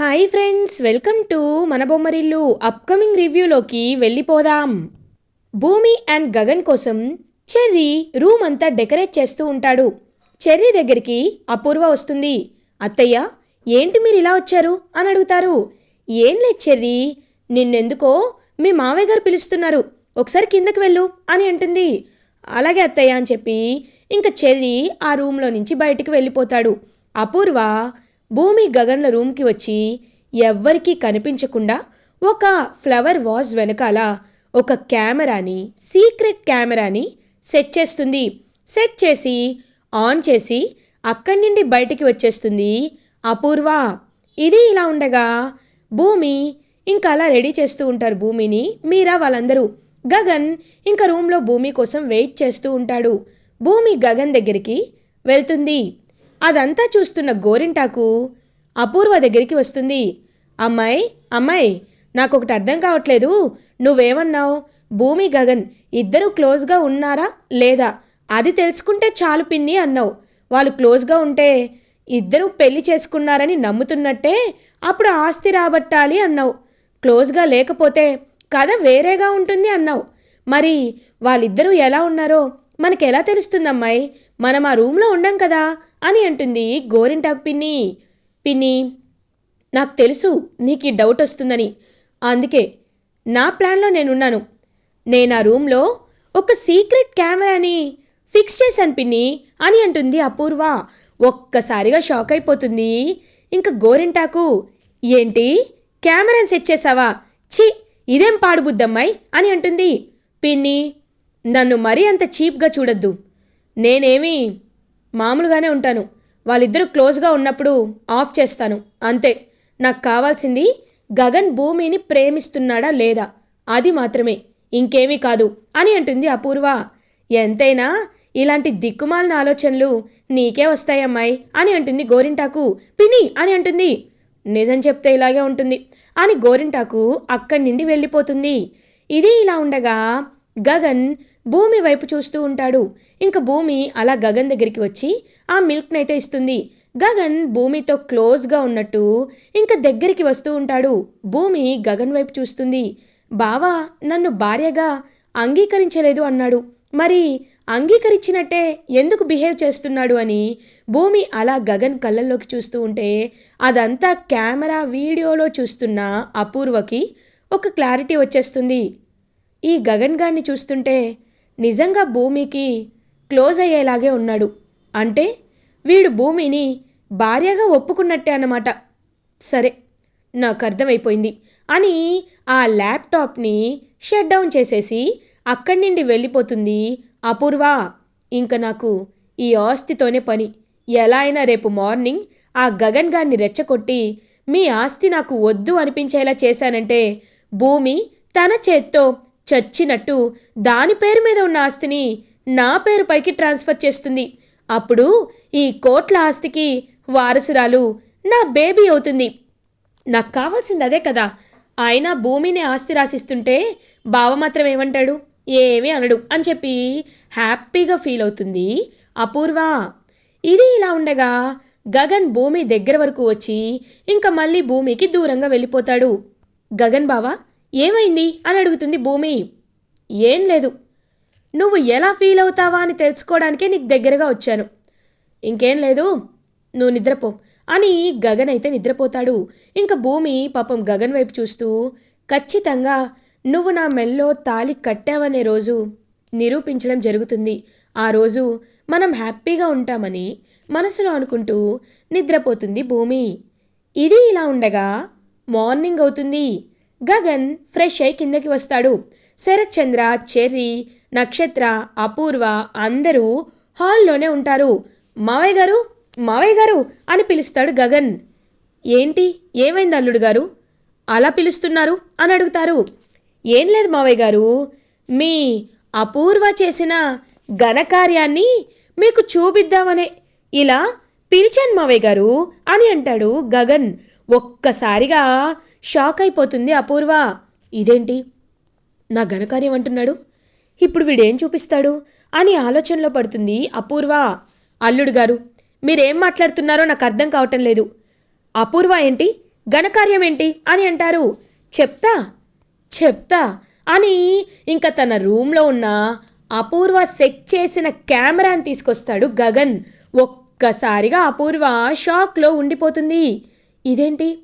Hi friends welcome to మన Bommarillu upcoming రివ్యూలోకి వెళ్ళిపోదాం. భూమి అండ్ గగన్ కోసం చెర్రీ రూమ్ అంతా డెకరేట్ చేస్తూ ఉంటాడు. చెర్రీ దగ్గరికి అపూర్వ వస్తుంది. అత్తయ్య ఏంటి మీరు ఇలా వచ్చారు? అని అడుగుతారు. ఏం లేదు చెర్రీ నిన్నెందుకో మీ మావయ్య గారు పిలుస్తున్నారు. ఒకసారి కిందకి వెళ్ళు అని అంటుంది. అలాగే అత్తయ్య అని చెప్పి ఇంకా చెర్రీ ఆ రూమ్లో నుంచి బయటికి వెళ్ళిపోతాడు. అపూర్వ భూమి గగన్ల రూమ్కి వచ్చి ఎవ్వరికీ కనిపించకుండా ఒక ఫ్లవర్ వాజ్ వెనకాల ఒక కెమెరాని సీక్రెట్ కెమెరాని సెట్ చేస్తుంది. సెట్ చేసి ఆన్ చేసి అక్కడి నుండి బయటికి వచ్చేస్తుంది అపూర్వ. ఇది ఇలా ఉండగా భూమి ఇంకా అలా రెడీ చేస్తూ ఉంటారు భూమిని మీరా వాళ్ళందరూ. గగన్ ఇంకా రూమ్లో భూమి కోసం వెయిట్ చేస్తూ ఉంటాడు. భూమి గగన్ దగ్గరికి వెళ్తుంది. అదంతా చూస్తున్న గోరింటాకు అపూర్వ దగ్గరికి వస్తుంది. అమ్మాయి అమ్మాయి నాకు ఒకటి అర్థం కావట్లేదు. నువ్వేమన్నావు? భూమి గగన్ ఇద్దరు క్లోజ్గా ఉన్నారా లేదా? అది తెలుసుకుంటే చాలు పిన్ని అన్నావు. వాళ్ళు క్లోజ్గా ఉంటే ఇద్దరు పెళ్ళి చేసుకున్నారని నమ్ముతున్నట్టే అప్పుడు ఆస్తి రాబట్టాలి అన్నావు. క్లోజ్గా లేకపోతే కథ వేరేగా ఉంటుంది అన్నావు. మరి వాళ్ళిద్దరూ ఎలా ఉన్నారో మనకి ఎలా తెలుస్తుందమ్మాయి మనం ఆ రూమ్లో ఉండం కదా. అని అంటుంది గోరింటాకు పిన్ని. పిన్ని నాకు తెలుసు నీకు ఈ డౌట్ వస్తుందని. అందుకే నా ప్లాన్లో నేనున్నాను. నేను ఆ రూమ్లో ఒక సీక్రెట్ కెమెరాని ఫిక్స్ చేశాను పిన్ని అని అంటుంది అపూర్వ. ఒక్కసారిగా షాక్ అయిపోతుంది. ఇంకా గోరింటాకు ఏంటి? కెమెరాని సెట్ చేసావా ఛీ ఇదేం పాడుబుద్దమ్మాయి అని అంటుంది. పిన్ని నన్ను మరీ అంత చీప్గా చూడొద్దు. నేనేమి మామూలుగానే ఉంటాను. వాళ్ళిద్దరూ క్లోజ్గా ఉన్నప్పుడు ఆఫ్ చేస్తాను. అంతే. నాకు కావాల్సింది గగన్ భూమిని ప్రేమిస్తున్నాడా లేదా? అది మాత్రమే. ఇంకేమీ కాదు. అని అంటుంది అపూర్వ. ఎంతైనా ఇలాంటి దిక్కుమాలిన ఆలోచనలు నీకే వస్తాయమ్మాయి అని అంటుంది గోరింటాకు. పిని అని అంటుంది. నిజం చెప్తే ఇలాగే ఉంటుంది. అని గోరింటాకు అక్కడి నుండి వెళ్ళిపోతుంది. ఇది ఇలా ఉండగా గగన్ భూమి వైపు చూస్తూ ఉంటాడు. ఇంకా భూమి అలా గగన్ దగ్గరికి వచ్చి ఆ మిల్క్నైతే ఇస్తుంది. గగన్ భూమితో క్లోజ్గా ఉన్నట్టు ఇంకా దగ్గరికి వస్తూ ఉంటాడు. భూమి గగన్ వైపు చూస్తుంది. బావా నన్ను భార్యగా అంగీకరించలేదు అన్నాడు. మరి అంగీకరించినట్టే ఎందుకు బిహేవ్ చేస్తున్నాడు అని భూమి అలా గగన్ కళ్ళల్లోకి చూస్తూ ఉంటే అదంతా కెమెరా వీడియోలో చూస్తున్న అపూర్వకి ఒక క్లారిటీ వచ్చేస్తుంది. ఈ గగన్ గారిని చూస్తుంటే నిజంగా భూమికి క్లోజ్ అయ్యేలాగే ఉన్నాడు. అంటే వీడు భూమిని భార్యగా ఒప్పుకున్నట్టే అన్నమాట. సరే నాకు అర్థమైపోయింది అని ఆ ల్యాప్టాప్ని షట్ డౌన్ చేసేసి అక్కడి నుండి వెళ్ళిపోతుంది అపూర్వ. ఇంక నాకు ఈ ఆస్తితోనే పని. ఎలా అయినా రేపు మార్నింగ్ ఆ గగన్ గారిని రెచ్చగొట్టి మీ ఆస్తి నాకు వద్దు అనిపించేలా చేశానంటే భూమి తన చేత్తో చచ్చినట్టు దాని పేరు మీద ఉన్న ఆస్తిని నా పేరు పైకి ట్రాన్స్ఫర్ చేస్తుంది. అప్పుడు ఈ కోట్ల ఆస్తికి వారసురాలు నా బేబీ అవుతుంది. నాకు కావాల్సింది అదే కదా. ఆయన భూమిని ఆస్తి రాసిస్తుంటే బావ మాత్రం ఏమంటాడు? ఏమీ అనడు అని చెప్పి హ్యాపీగా ఫీల్ అవుతుంది అపూర్వ. ఇది ఇలా ఉండగా గగన్ భూమి దగ్గర వరకు వచ్చి ఇంకా మళ్ళీ భూమికి దూరంగా వెళ్ళిపోతాడు. గగన్ బావా ఏమైంది అని అడుగుతుంది భూమి. ఏం లేదు. నువ్వు ఎలా ఫీల్ అవుతావా అని తెలుసుకోవడానికే నీకు దగ్గరగా వచ్చాను. ఇంకేం లేదు. నువ్వు నిద్రపో అని గగన్ అయితే నిద్రపోతాడు. ఇంకా భూమి పాపం గగన్ వైపు చూస్తూ ఖచ్చితంగా నువ్వు నా మెల్లో తాలి కట్టావనే రోజు నిరూపించడం జరుగుతుంది. ఆ రోజు మనం హ్యాపీగా ఉంటామని మనసులో అనుకుంటూ నిద్రపోతుంది భూమి. ఇది ఇలా ఉండగా మార్నింగ్ అవుతుంది. గగన్ ఫ్రెష్ అయి కిందకి వస్తాడు. శరత్చంద్ర చెర్రీ నక్షత్ర అపూర్వ అందరూ హాల్లోనే ఉంటారు. మావయ్య గారు మావయ్య గారు అని పిలుస్తాడు గగన్. ఏంటి? ఏమైంది అల్లుడు గారు? అలా పిలుస్తున్నారు అని అడుగుతారు. ఏం లేదు మావయ్య గారు. మీ అపూర్వ చేసిన ఘనకార్యాన్ని మీకు చూపిద్దామనే ఇలా పిలిచాను మావయ్య గారు అని అంటాడు గగన్. ఒక్కసారిగా షాక్ అయిపోతుంది అపూర్వ. ఇదేంటి? నా ఘనకార్యం అంటున్నాడు. ఇప్పుడు వీడేం చూపిస్తాడు? అని ఆలోచనలో పడుతుంది అపూర్వ. అల్లుడు గారు మీరేం మాట్లాడుతున్నారో నాకు అర్థం కావటం లేదు. అపూర్వ ఏంటి? ఘనకార్యం ఏంటి? అని అంటారు. చెప్తా? చెప్తా? అని ఇంకా తన రూమ్లో ఉన్న అపూర్వ సెట్ చేసిన కెమెరాని తీసుకొస్తాడు గగన్. ఒక్కసారిగా అపూర్వ షాక్లో ఉండిపోతుంది. ఇదేంటి?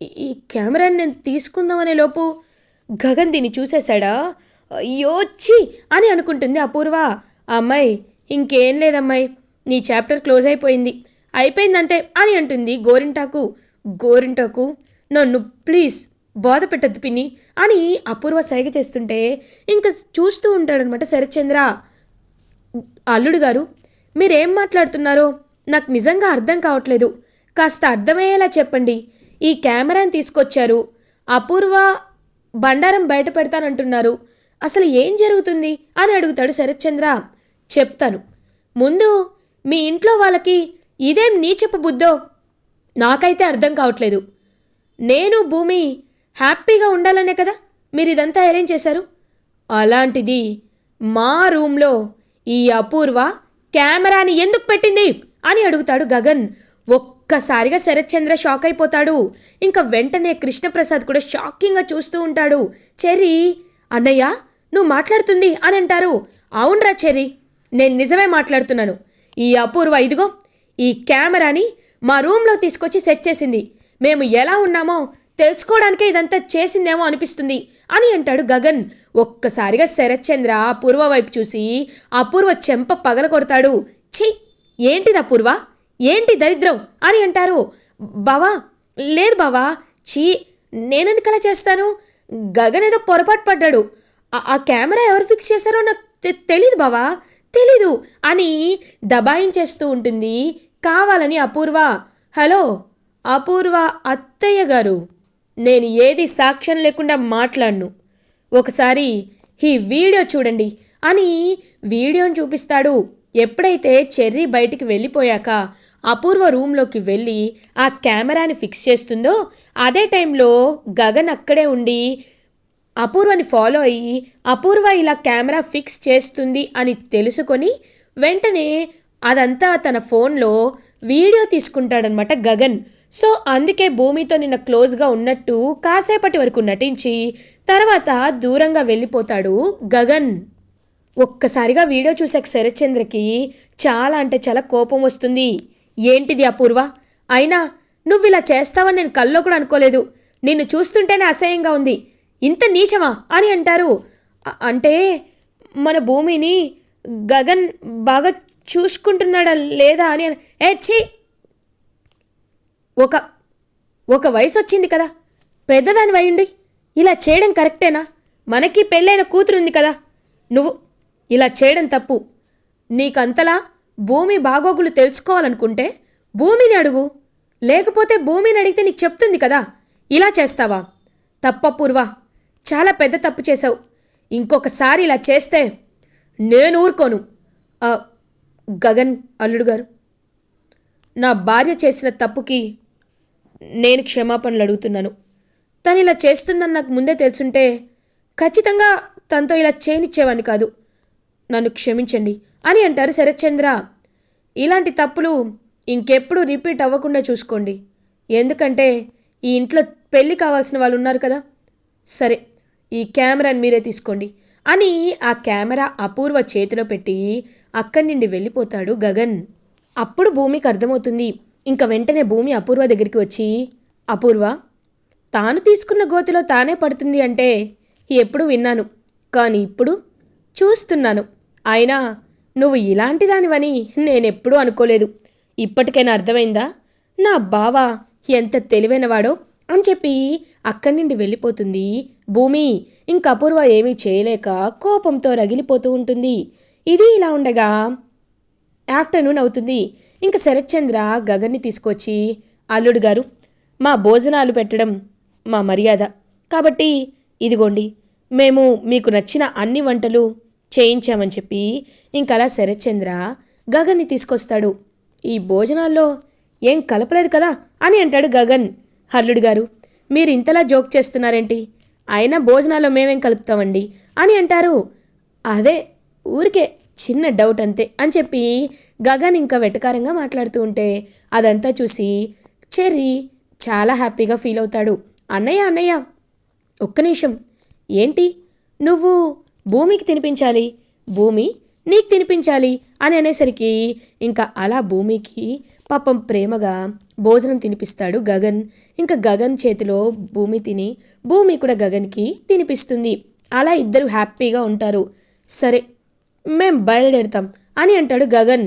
ఈ- కెమెరాని నేను తీసుకుందామనే లోపు గగన్ దీన్ని చూసేశాడా? అయ్యో ఛీ! అని అనుకుంటుంది అపూర్వ. అమ్మాయి ఇంకేం లేదమ్మాయి నీ చాప్టర్ క్లోజ్ అయిపోయింది. అయిపోయిందంతే అని అంటుంది గోరింటాకు. గోరింటాకు నన్ను ప్లీజ్ బాధ పెట్టద్దు పిన్ని అని అపూర్వ సైగ చేస్తుంటే ఇంకా చూస్తూ ఉంటాడనమాట శరత్చంద్ర. అల్లుడు గారు మీరేం మాట్లాడుతున్నారో నాకు నిజంగా అర్థం కావట్లేదు. కాస్త అర్థమయ్యేలా చెప్పండి. ఈ కెమెరాని తీసుకొచ్చారు. అపూర్వ బండారం బయట పెడతానంటున్నారు. అసలు ఏం జరుగుతుంది? అని అడుగుతాడు శరత్చంద్ర. చెప్తాను. ముందు మీ ఇంట్లో వాళ్ళకి ఇదేం నీచపు బుద్ధో? నాకైతే అర్థం కావట్లేదు. నేను భూమి హ్యాపీగా ఉండాలనే కదా మీరు ఇదంతా అరేంజ్ చేశారు? అలాంటిది మా రూమ్లో ఈ అపూర్వ కెమెరాని ఎందుకు పెట్టింది? అని అడుగుతాడు గగన్. ఒక్కసారిగా శరత్చంద్ర షాక్ అయిపోతాడు. ఇంకా వెంటనే కృష్ణప్రసాద్ కూడా షాకింగ్గా చూస్తూ ఉంటాడు. చెర్రీ అన్నయ్య నువ్వు మాట్లాడుతుంది అని అంటారు. అవునరా చెర్రీ నేను నిజమే మాట్లాడుతున్నాను. ఈ అపూర్వ ఇదిగో ఈ కెమెరాని మా రూమ్లో తీసుకొచ్చి సెట్ చేసింది. మేము ఎలా ఉన్నామో తెలుసుకోవడానికే ఇదంతా చేసిందేమో అనిపిస్తుంది అని అంటాడు గగన్. ఒక్కసారిగా శరత్చంద్ర అపూర్వ వైపు చూసి అపూర్వ చెంప పగల కొడతాడు ఛీ ఏంటిది అపూర్వ? ఏంటి దరిద్రం అని అంటారు. బావా లేదు బావా. చీ నేనెందుకు అలా చేస్తాను? గగన్ ఏదో పొరపాటు పడ్డాడు. ఆ- కెమెరా ఎవరు ఫిక్స్ చేశారో నాకు తెలీదు బావా. తెలీదు అని దబాయించేస్తూ ఉంటుంది కావాలని అపూర్వ. హలో అపూర్వ అత్తయ్య గారు నేను ఏది సాక్ష్యం లేకుండా మాట్లాడను. ఒకసారి ఈ వీడియో చూడండి అని వీడియోని చూపిస్తాడు. ఎప్పుడైతే చెర్రీ బయటికి వెళ్ళిపోయాక అపూర్వ రూమ్లోకి వెళ్ళి ఆ కెమెరాని ఫిక్స్ చేస్తుందో అదే టైంలో గగన్ అక్కడే ఉండి అపూర్వని ఫాలో అయ్యి అపూర్వ ఇలా కెమెరా ఫిక్స్ చేస్తుంది అని తెలుసుకొని వెంటనే అదంతా తన ఫోన్లో వీడియో తీసుకుంటాడనమాట గగన్. సో అందుకే భూమితో నిన్న క్లోజ్గా ఉన్నట్టు కాసేపటి వరకు నటించి తర్వాత దూరంగా వెళ్ళిపోతాడు గగన్. ఒక్కసారిగా వీడియో చూసాక శరత్చంద్రకి చాలా అంటే చాలా కోపం వస్తుంది. ఏంటిది అపూర్వ? అయినా నువ్వు ఇలా చేస్తావని నేను కల్లో కూడా అనుకోలేదు. నిన్ను చూస్తుంటేనే అసహ్యంగా ఉంది. ఇంత నీచమా అని అంటారు. అంటే మన భూమిని గగన్ బాగా చూసుకుంటున్నాడా లేదా అని ఏ ఛీ! ఒక ఒక వయసు వచ్చింది కదా. పెద్దదాని వయండి. ఇలా చేయడం కరెక్టేనా? మనకి పెళ్ళైన కూతురు ఉంది కదా. నువ్వు ఇలా చేయడం తప్పు. నీకంతలా భూమి బాగోగులు తెలుసుకోవాలనుకుంటే భూమిని అడుగు. లేకపోతే భూమిని అడిగితే నీకు చెప్తుంది కదా. ఇలా చేస్తావా? తప్పపూర్వా. చాలా పెద్ద తప్పు చేశావు. ఇంకొకసారి ఇలా చేస్తే నేను ఊరుకోను. గగన్ అల్లుడు గారు. నా భార్య చేసిన తప్పుకి నేను క్షమాపణలు అడుగుతున్నాను. తను ఇలా చేస్తుందని నాకు ముందే తెలుసుంటే ఖచ్చితంగా తనతో ఇలా చేయనిచ్చేవాడిని కాదు. నన్ను క్షమించండి. అని అంటారు శరత్చంద్ర. ఇలాంటి తప్పులు ఇంకెప్పుడు రిపీట్ అవ్వకుండా చూసుకోండి. ఎందుకంటే ఈ ఇంట్లో పెళ్ళి కావాల్సిన వాళ్ళు ఉన్నారు కదా. సరే ఈ కెమెరాని మీరే తీసుకోండి అని ఆ కెమెరా అపూర్వ చేతిలో పెట్టి అక్కడి నుండి వెళ్ళిపోతాడు గగన్. అప్పుడు భూమికి అర్థమవుతుంది. ఇంకా వెంటనే భూమి అపూర్వ దగ్గరికి వచ్చి అపూర్వ తాను తీసుకున్న గోతిలో తానే పడుతుంది అంటే ఎప్పుడు విన్నాను. కానీ ఇప్పుడు చూస్తున్నాను. అయినా నువ్వు ఇలాంటి దానివని నేనెప్పుడూ అనుకోలేదు. ఇప్పటికైనా అర్థమైందా? నా బావ ఎంత తెలివైనవాడో అని చెప్పి అక్కడి నుండి వెళ్ళిపోతుంది. భూమి ఇంకపూర్వ ఏమీ చేయలేక కోపంతో రగిలిపోతూ ఉంటుంది. ఇది ఇలా ఉండగా ఆఫ్టర్నూన్ అవుతుంది. ఇంక శరత్చంద్ర గగన్ని తీసుకొచ్చి అల్లుడు గారు మా భోజనాలు పెట్టడం మా మర్యాద. కాబట్టి ఇదిగోండి మేము మీకు నచ్చిన అన్ని వంటలు చేయించామని చెప్పి ఇంకలా శరత్చంద్ర గగన్ని తీసుకొస్తాడు. ఈ భోజనాల్లో ఏం కలపలేదు కదా అని అంటాడు గగన్. హర్లుడు గారు మీరు ఇంతలా జోక్ చేస్తున్నారేంటి? అయినా భోజనాల్లో మేమేం కలుపుతామండి అని అంటారు. అదే ఊరికే చిన్న డౌట్ అంతే అని చెప్పి గగన్ ఇంకా వెటకారంగా మాట్లాడుతూ ఉంటే అదంతా చూసి చెర్రీ చాలా హ్యాపీగా ఫీల్ అవుతాడు. అన్నయ్య అన్నయ్య ఒక్క నిమిషం. ఏంటి? నువ్వు భూమికి తినిపించాలి. భూమి నీకు తినిపించాలి అని అనేసరికి ఇంకా అలా భూమికి పాపం ప్రేమగా భోజనం తినిపిస్తాడు గగన్. ఇంకా గగన్ చేతిలో భూమి తిని భూమి కూడా గగన్కి తినిపిస్తుంది. అలా ఇద్దరు హ్యాపీగా ఉంటారు. సరే మేం బయలుదేరుతాం అని అంటాడు గగన్.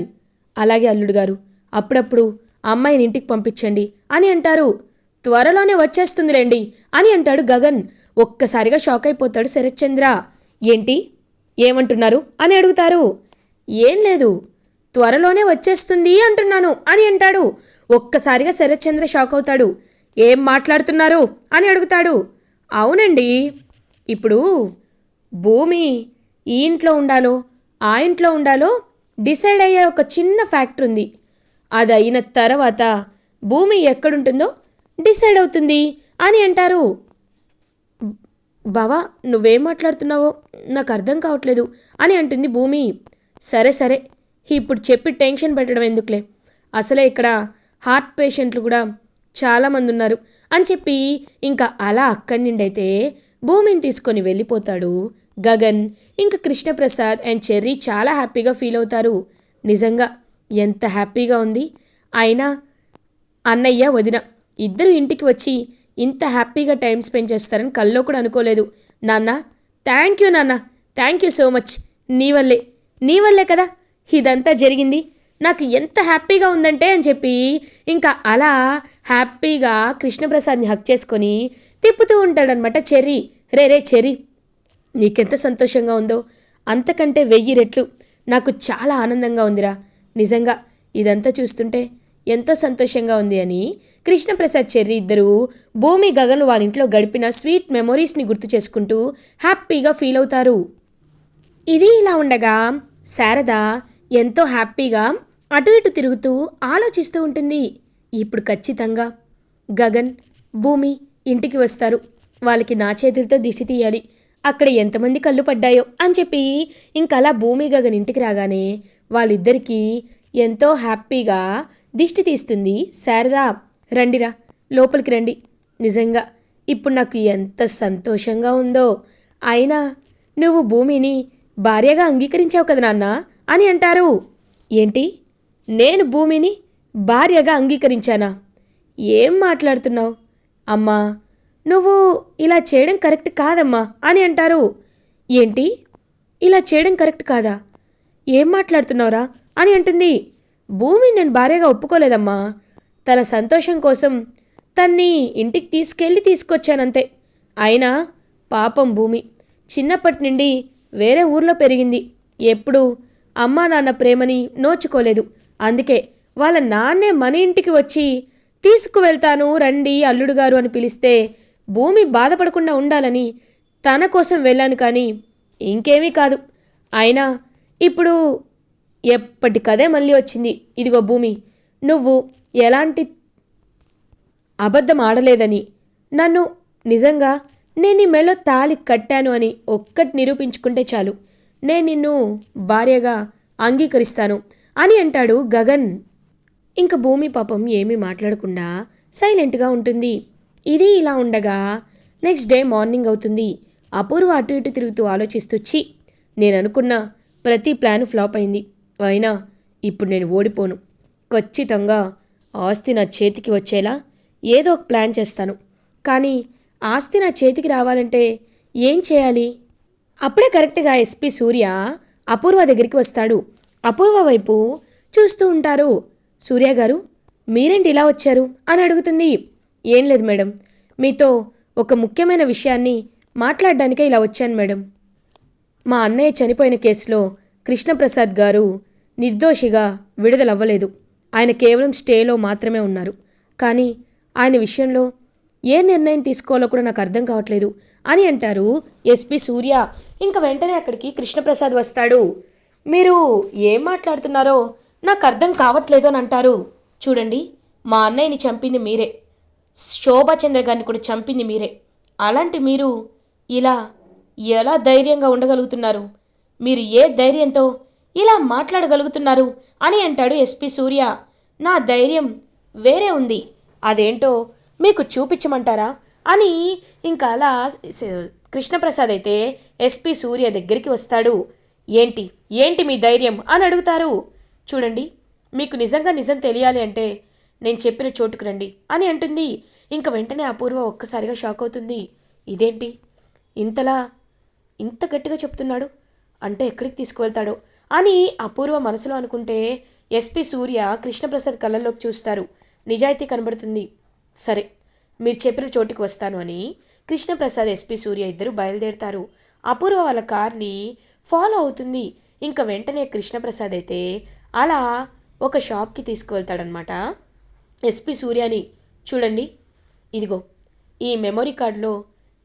అలాగే అల్లుడు గారు అప్పుడప్పుడు అమ్మాయిని ఇంటికి పంపించండి అని అంటారు. త్వరలోనే వచ్చేస్తుందిలేండి అని అంటాడు గగన్. ఒక్కసారిగా షాక్ అయిపోతాడు శరత్చంద్ర. ఏంటి? ఏమంటున్నారు? అని అడుగుతారు. ఏం లేదు. త్వరలోనే వచ్చేస్తుంది అంటున్నాను అని అంటాడు. ఒక్కసారిగా శరత్చంద్ర షాక్ అవుతాడు. ఏం మాట్లాడుతున్నారు? అని అడుగుతాడు. అవునండి. ఇప్పుడు భూమి ఈ ఇంట్లో ఉండాలో ఆ ఇంట్లో ఉండాలో డిసైడ్ అయ్యే ఒక చిన్న ఫ్యాక్టర్ ఉంది. అది అయిన తర్వాత భూమి ఎక్కడుంటుందో డిసైడ్ అవుతుంది అని అంటారు. బావా నువ్వేం మాట్లాడుతున్నావో నాకు అర్థం కావట్లేదు అని అంటుంది భూమి. సరే సరే. ఇప్పుడు చెప్పి టెన్షన్ పెట్టడం ఎందుకులే? అసలే ఇక్కడ హార్ట్ పేషెంట్లు కూడా చాలామంది ఉన్నారు అని చెప్పి ఇంకా అలా అక్కడి నుండి అయితే భూమిని తీసుకొని వెళ్ళిపోతాడు గగన్. ఇంకా కృష్ణప్రసాద్ అండ్ చెర్రీ చాలా హ్యాపీగా ఫీల్ అవుతారు. నిజంగా ఎంత హ్యాపీగా ఉంది. అయినా అన్నయ్య వదిన ఇద్దరు ఇంటికి వచ్చి ఇంత హ్యాపీగా టైం స్పెండ్ చేస్తారని కల్లో కూడా అనుకోలేదు. నాన్న థ్యాంక్ యూ నాన్న. థ్యాంక్ యూ సో మచ్ నీ వల్లే. నీ వల్లే కదా ఇదంతా జరిగింది. నాకు ఎంత హ్యాపీగా ఉందంటే అని చెప్పి ఇంకా అలా హ్యాపీగా కృష్ణప్రసాద్ని హక్ చేసుకొని తిప్పుతూ ఉంటాడనమాట చెర్రీ. రే రే చెర్రీ నీకెంత సంతోషంగా ఉందో. అంతకంటే వెయ్యి రెట్లు. నాకు చాలా ఆనందంగా ఉందిరా. నిజంగా ఇదంతా చూస్తుంటే ఎంతో సంతోషంగా ఉంది అని కృష్ణప్రసాద్ చెర్రి ఇద్దరు భూమి గగన్ వాళ్ళ ఇంట్లో గడిపిన స్వీట్ మెమొరీస్ని గుర్తు చేసుకుంటూ హ్యాపీగా ఫీల్ అవుతారు. ఇది ఇలా ఉండగా శారద ఎంతో హ్యాపీగా అటు ఇటు తిరుగుతూ ఆలోచిస్తూ ఉంటుంది. ఇప్పుడు ఖచ్చితంగా గగన్ భూమి ఇంటికి వస్తారు. వాళ్ళకి నా చేతులతో దిష్టి తీయాలి. అక్కడ ఎంతమంది కళ్ళు పడ్డాయో అని చెప్పి ఇంకలా భూమి గగన్ ఇంటికి రాగానే వాళ్ళిద్దరికీ ఎంతో హ్యాపీగా దిష్టి తీస్తుంది. శారదా రండిరా లోపలికి రండి. నిజంగా ఇప్పుడు నాకు ఎంత సంతోషంగా ఉందో. అయినా నువ్వు భూమిని భార్యగా అంగీకరించావు కదా నాన్న? అని అంటారు. ఏంటి? నేను భూమిని భార్యగా అంగీకరించానా? ఏం మాట్లాడుతున్నావు? అమ్మా నువ్వు ఇలా చేయడం కరెక్ట్ కాదమ్మా అని అంటారు. ఏంటి? ఇలా చేయడం కరెక్ట్ కాదా? ఏం మాట్లాడుతున్నావురా? అని అంటుంది. భూమి నేను భార్యగా ఒప్పుకోలేదమ్మా. తన సంతోషం కోసం తన్ని ఇంటికి తీసుకెళ్ళి తీసుకొచ్చానంతే. అయినా పాపం భూమి. చిన్నప్పటి నుండి వేరే ఊర్లో పెరిగింది. ఎప్పుడు అమ్మా నాన్న ప్రేమని నోచుకోలేదు. అందుకే వాళ్ళ నాన్నే మన ఇంటికి వచ్చి తీసుకువెళ్తాను రండి అల్లుడు గారు అని పిలిస్తే భూమి బాధపడకుండా ఉండాలని తన కోసం వెళ్ళాను కానీ ఇంకేమీ కాదు. అయినా ఇప్పుడు ఎప్పటికదే మళ్ళీ వచ్చింది. ఇదిగో భూమి నువ్వు ఎలాంటి అబద్ధం ఆడలేదని నన్ను నిజంగా నేను నీ మెళ్ళో తాలి కట్టాను అని ఒక్కటి నిరూపించుకుంటే చాలు. నేను నిన్ను భార్యగా అంగీకరిస్తాను అని అంటాడు గగన్. ఇంక భూమి పాపం ఏమీ మాట్లాడకుండా సైలెంట్గా ఉంటుంది. ఇది ఇలా ఉండగా నెక్స్ట్ డే మార్నింగ్ అవుతుంది. అపూర్వ అటు ఇటు తిరుగుతూ ఆలోచిస్తూ చి నేను అనుకున్న ప్రతి ప్లాన్ ఫ్లాప్ అయింది. అయినా ఇప్పుడు నేను ఓడిపోను. ఖచ్చితంగా ఆస్తి నా చేతికి వచ్చేలా ఏదో ఒక ప్లాన్ చేస్తాను. కానీ ఆస్తి నా చేతికి రావాలంటే ఏం చేయాలి? అప్పుడే కరెక్ట్గా ఎస్పీ సూర్య అపూర్వ దగ్గరికి వస్తాడు. అపూర్వ వైపు చూస్తూ ఉంటారు. సూర్య గారు మీరేంటి ఇలా వచ్చారు? అని అడుగుతుంది. ఏం లేదు మేడం. మీతో ఒక ముఖ్యమైన విషయాన్ని మాట్లాడడానికే ఇలా వచ్చాను మేడం. మా అన్నయ్య చనిపోయిన కేసులో కృష్ణప్రసాద్ గారు నిర్దోషిగా విడుదలవ్వలేదు. ఆయన కేవలం స్టేలో మాత్రమే ఉన్నారు. కానీ ఆయన విషయంలో ఏ నిర్ణయం తీసుకోవాలో కూడా నాకు అర్థం కావట్లేదు అని అంటారు ఎస్పి సూర్య. ఇంకా వెంటనే అక్కడికి కృష్ణప్రసాద్ వస్తాడు. మీరు ఏం మాట్లాడుతున్నారో నాకు అర్థం కావట్లేదు అని అంటారు. చూడండి మా అన్నయ్యని చంపింది మీరే. శోభాచంద్ర గారిని కూడా చంపింది మీరే. అలాంటి మీరు ఇలా ఎలా ధైర్యంగా ఉండగలుగుతున్నారు? మీరు ఏ ధైర్యంతో ఇలా మాట్లాడగలుగుతున్నారు అని అంటాడు ఎస్పి సూర్య. నా ధైర్యం వేరే ఉంది. అదేంటో మీకు చూపించమంటారా? అని ఇంకా అలా కృష్ణప్రసాద్ అయితే ఎస్పి సూర్య దగ్గరికి వస్తాడు. ఏంటి? ఏంటి మీ ధైర్యం? అని అడుగుతారు. చూడండి మీకు నిజంగా నిజం తెలియాలి అంటే నేను చెప్పిన చోటుకు రండి అని అంటుంది. ఇంక వెంటనే అపూర్వ ఒక్కసారిగా షాక్ అవుతుంది. ఇదేంటి? ఇంతలా ఇంత గట్టిగా చెప్తున్నాడు? అంటే ఎక్కడికి తీసుకువెళ్తాడో? అని అపూర్వ మనసులో అనుకుంటే ఎస్పి సూర్య కృష్ణప్రసాద్ కళ్ళల్లోకి చూస్తారు. నిజాయితీ కనబడుతుంది. సరే మీరు చెప్పిన చోటికి వస్తాను అని కృష్ణప్రసాద్ ఎస్పి సూర్య ఇద్దరు బయలుదేరుతారు. అపూర్వ వాళ్ళ కార్ని ఫాలో అవుతుంది. ఇంకా వెంటనే కృష్ణప్రసాద్ అయితే అలా ఒక షాప్కి తీసుకువెళ్తాడనమాట ఎస్పి సూర్యని చూడండి ఇదిగో ఈ మెమొరీ కార్డులో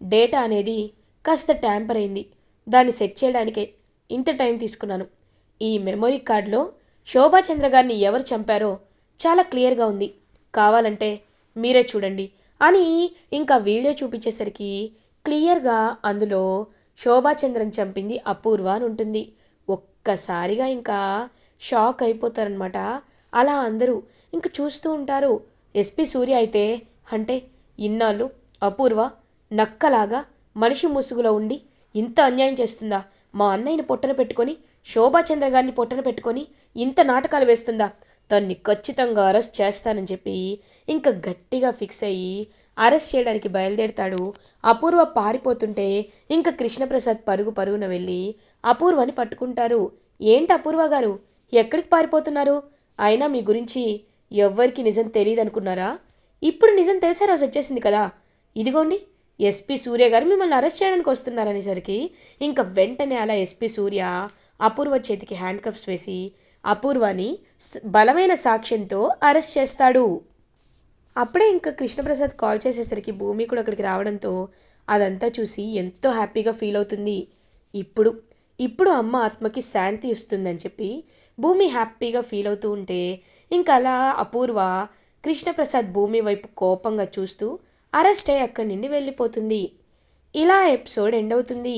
డేటా అనేది కాస్త ట్యాంపర్ అయింది. దాన్ని సెట్ చేయడానికే ఇంత టైం తీసుకున్నాను. ఈ మెమొరీ కార్డులో శోభాచంద్ర గారిని ఎవరు చంపారో చాలా క్లియర్గా ఉంది. కావాలంటే మీరే చూడండి. అని ఇంకా వీడియో చూపించేసరికి క్లియర్గా అందులో శోభాచంద్రన్ చంపింది అపూర్వ అని ఉంటుంది. ఒక్కసారిగా ఇంకా షాక్ అయిపోతారనమాట అలా అందరూ ఇంక చూస్తూ ఉంటారు. ఎస్పి సూర్య అయితే అంటే ఇన్నాళ్ళు అపూర్వ నక్కలాగా మనిషి ముసుగులో ఉండి ఇంత అన్యాయం చేస్తుందా? మా అన్నయ్యని పొట్టన పెట్టుకొని శోభాచంద్ర గారిని పొట్టన పెట్టుకొని ఇంత నాటకాలు వేస్తుందా? తన్ని ఖచ్చితంగా అరెస్ట్ చేస్తానని చెప్పి ఇంకా గట్టిగా ఫిక్స్ అయ్యి అరెస్ట్ చేయడానికి బయలుదేరుతాడు. అపూర్వ పారిపోతుంటే ఇంకా కృష్ణప్రసాద్ పరుగు పరుగున వెళ్ళి అపూర్వని పట్టుకుంటారు. ఏంటి అపూర్వ గారు? ఎక్కడికి పారిపోతున్నారు? అయినా మీ గురించి ఎవ్వరికి నిజం తెలియదు అనుకున్నారా ఇప్పుడు నిజం తెలిసే రోజు వచ్చేసింది కదా. ఇదిగోండి ఎస్పి సూర్య గారు మిమ్మల్ని అరెస్ట్ చేయడానికి వస్తున్నారనేసరికి ఇంకా వెంటనే అలా ఎస్పి సూర్య అపూర్వ చేతికి హ్యాండ్ కప్స్ వేసి అపూర్వని బలమైన సాక్ష్యంతో అరెస్ట్ చేస్తాడు. అప్పుడే ఇంకా కృష్ణప్రసాద్ కాల్ చేసేసరికి భూమి కూడా అక్కడికి రావడంతో అదంతా చూసి ఎంతో హ్యాపీగా ఫీల్ అవుతుంది. ఇప్పుడు ఇప్పుడు అమ్మ ఆత్మకి శాంతి వస్తుందని చెప్పి భూమి హ్యాపీగా ఫీల్ అవుతూ ఉంటే ఇంకా అలా అపూర్వ కృష్ణప్రసాద్ భూమి వైపు కోపంగా చూస్తూ అరెస్ట్ అయ్యి అక్కడి నుండి వెళ్ళిపోతుంది. ఇలా ఎపిసోడ్ ఎండ్ అవుతుంది.